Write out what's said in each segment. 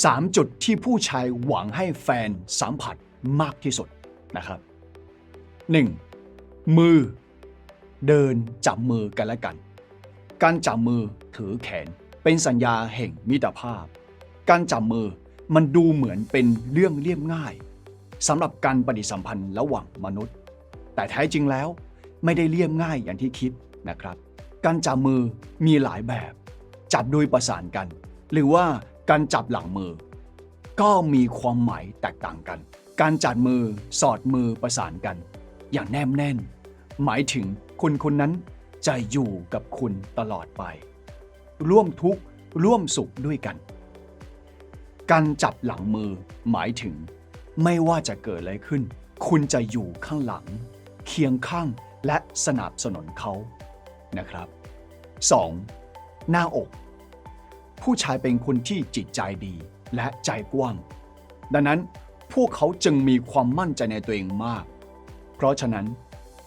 3 จุดที่ผู้ชายหวังให้แฟนสัมผัสมากที่สุดนะครับ 1. มือ เดินจับมือกันและกัน การจับมือถือแขนเป็นสัญญาแห่งมิตรภาพ การจับมือมันดูเหมือนเป็นเรื่องเรียบง่ายสำหรับการปฏิสัมพันธ์ระหว่างมนุษย์ แต่แท้จริงแล้วไม่ได้เรียบง่ายอย่างที่คิดนะครับ การจับมือมีหลายแบบ จับโดยประสานกัน หรือว่า การจับหลังมือ ก็มีความหมายแตกต่างกัน การจับมือสอดมือประสานกัน อย่างแนบแน่น หมายถึงคนคนนั้นจะอยู่กับคุณตลอดไป ร่วมทุกข์ร่วมสุขด้วยกัน การจับหลังมือหมายถึง ไม่ว่าจะเกิดอะไรขึ้น คุณจะอยู่ข้างหลัง เคียงข้างและสนับสนุนเขานะครับ 2. หน้าอก ผู้ชายเป็นคนที่จิตใจดีและใจกว้าง ดังนั้นพวกเขาจึงมีความมั่นใจในตัวเองมาก เพราะฉะนั้น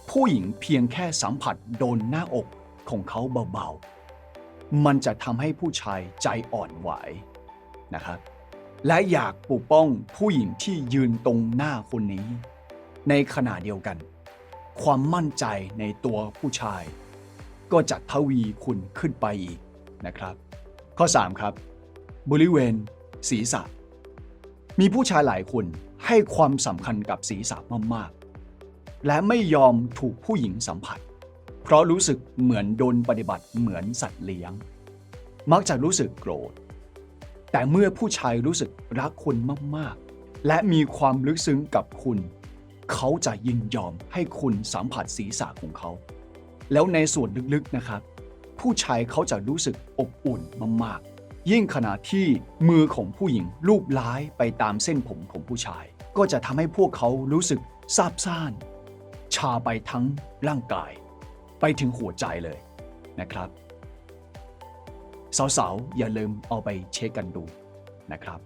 ผู้หญิงเพียงแค่สัมผัสโดนหน้าอกของเขาเบาๆ มันจะทำให้ผู้ชายใจอ่อนไหวนะครับ และอยากปกป้องผู้หญิงที่ยืนตรงหน้าคนนี้ ในขณะเดียวกัน ความมั่นใจในตัวผู้ชาย ก็จะทวีคุณขึ้นไปอีกนะครับ ข้อ 3 ครับ บริเวณ ศีรษะ มีผู้ชายหลายคนให้ความสำคัญกับศีรษะมากๆ และไม่ยอมถูกผู้หญิงสัมผัส เพราะรู้สึกเหมือนโดนปฏิบัติเหมือนสัตว์เลี้ยง มักจะรู้สึกโกรธ แต่เมื่อผู้ชายรู้สึกรักคุณมากๆ และมีความลึกซึ้งกับคุณ เขาจะยินยอมให้คุณสัมผัสศีรษะของเขา แล้วในส่วนลึกๆนะครับ ผู้ชายเขาจะรู้สึกอบอุ่นมากๆ ยิ่งขณะที่มือของผู้หญิงลูบล้ายไปตามเส้นผมของผู้ชาย ก็จะทำให้พวกเขารู้สึกซาบซ่าน ชาไปทั้งร่างกาย ไปถึงหัวใจเลยนะครับ สาวๆ อย่าลืมเอาไปเช็คกันดูนะครับ